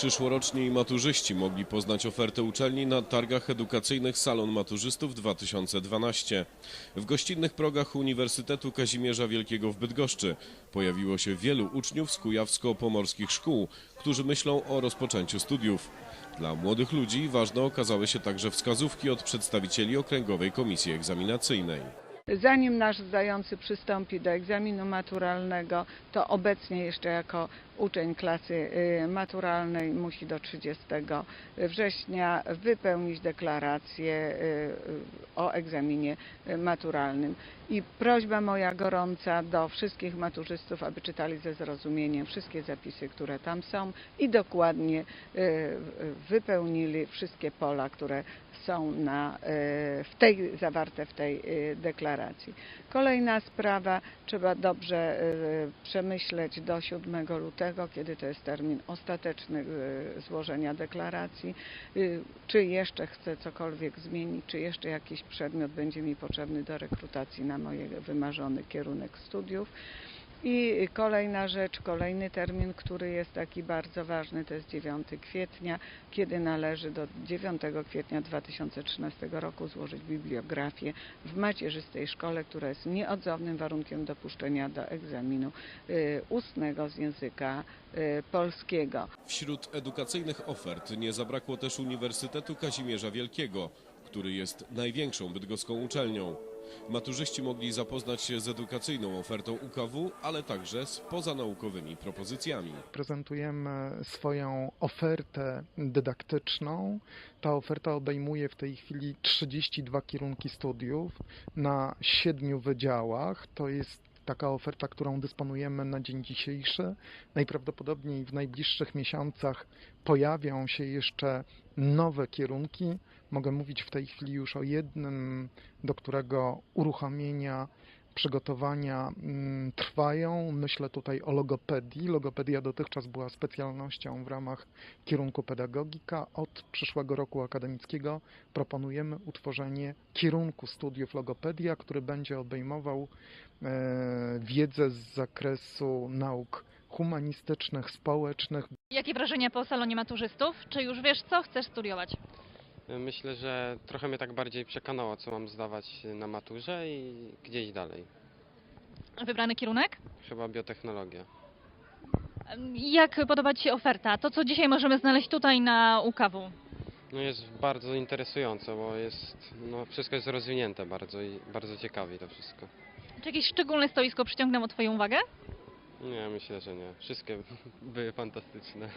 Przyszłoroczni maturzyści mogli poznać ofertę uczelni na targach edukacyjnych Salon Maturzystów 2012. W gościnnych progach Uniwersytetu Kazimierza Wielkiego w Bydgoszczy pojawiło się wielu uczniów z kujawsko-pomorskich szkół, którzy myślą o rozpoczęciu studiów. Dla młodych ludzi ważne okazały się także wskazówki od przedstawicieli Okręgowej Komisji Egzaminacyjnej. Zanim nasz zdający przystąpi do egzaminu maturalnego, to obecnie jeszcze jako uczeń klasy y, maturalnej musi do 30 września wypełnić deklarację y, o egzaminie maturalnym. I prośba moja gorąca do wszystkich maturzystów, aby czytali ze zrozumieniem wszystkie zapisy, które tam są i dokładnie y, wypełnili wszystkie pola, które są na, w tej, zawarte w tej y, deklaracji. Kolejna sprawa, trzeba dobrze y, przemyśleć do 7 lutego, kiedy to jest termin ostateczny y, złożenia deklaracji, y, czy jeszcze chcę cokolwiek zmienić, czy jeszcze jakiś przedmiot będzie mi potrzebny do rekrutacji na mój wymarzony kierunek studiów. I kolejna rzecz, kolejny termin, który jest taki bardzo ważny, to jest 9 kwietnia, kiedy należy do 9 kwietnia 2013 roku złożyć bibliografię w macierzystej szkole, która jest nieodzownym warunkiem dopuszczenia do egzaminu y, ustnego z języka y, polskiego. Wśród edukacyjnych ofert nie zabrakło też Uniwersytetu Kazimierza Wielkiego, który jest największą bydgoską uczelnią. Maturzyści mogli zapoznać się z edukacyjną ofertą UKW, ale także z pozanaukowymi propozycjami. prezentujemy swoją ofertę dydaktyczną. Ta oferta obejmuje w tej chwili 32 kierunki studiów na siedmiu wydziałach. To jest taka oferta, którą dysponujemy na dzień dzisiejszy. Najprawdopodobniej w najbliższych miesiącach pojawią się jeszcze nowe kierunki. Mogę mówić w tej chwili już o jednym, do którego uruchomienia przygotowania mm, trwają. Myślę tutaj o logopedii. Logopedia dotychczas była specjalnością w ramach kierunku pedagogika. Od przyszłego roku akademickiego proponujemy utworzenie kierunku studiów logopedia, który będzie obejmował e, wiedzę z zakresu nauk humanistycznych, społecznych, Jakie wrażenia po salonie maturzystów? Czy już wiesz, co chcesz studiować? Myślę, że trochę mnie tak bardziej przekonało, co mam zdawać na maturze i gdzieś dalej. Wybrany kierunek? Chyba biotechnologia. Jak podoba Ci się oferta? To, co dzisiaj możemy znaleźć tutaj na UKW? No jest bardzo interesująco, bo jest, no wszystko jest rozwinięte bardzo i bardzo ciekawi to wszystko. Czy jakieś szczególne stoisko przyciągnęło Twoją uwagę? Nie, myślę, że nie. Wszystkie były fantastyczne.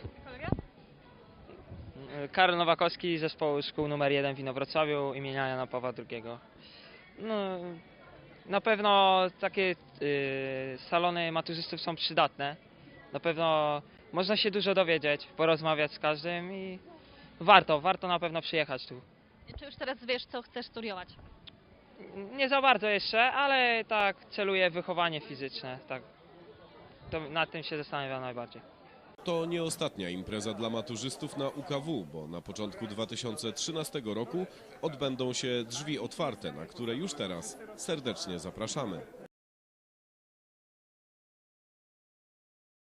Karol Nowakowski zespołu szkół numer 1 w Inowrocławiu imienia Jana Pawła II. No, na pewno takie y, salony maturzystów są przydatne. Na pewno można się dużo dowiedzieć, porozmawiać z każdym i warto, warto na pewno przyjechać tu. Czy już teraz wiesz, co chcesz studiować? Nie za bardzo jeszcze, ale tak celuję w wychowanie fizyczne. Tak. To nad tym się zastanawiam najbardziej. To nie ostatnia impreza dla maturzystów na UKW, bo na początku 2013 roku odbędą się drzwi otwarte, na które już teraz serdecznie zapraszamy.